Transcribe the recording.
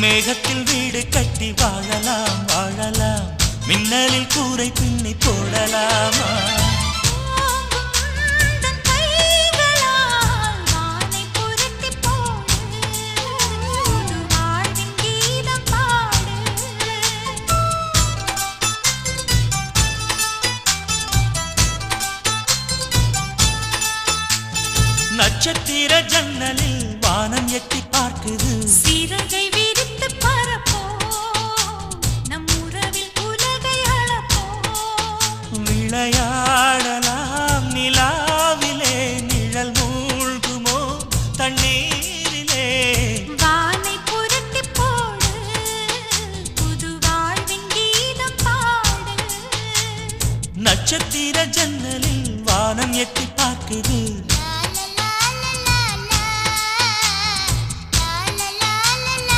மேகத்தில் வீடு கட்டி வாழலாம் வாழலாம். மின்னலில் கூரை பின்னி போடலாமா? நட்சத்திர ஜன்னலில் வானம் எட்டி விளையாடலாம் நிலாவிலே நிழல் மூழ்குமோ? தண்ணீரிலே. வானை புரட்டி போடு. புது வாழ்வின் கீதம் பாடு. நட்சத்திர ஜன்னலில் வானம் எட்டி பார்க்குது.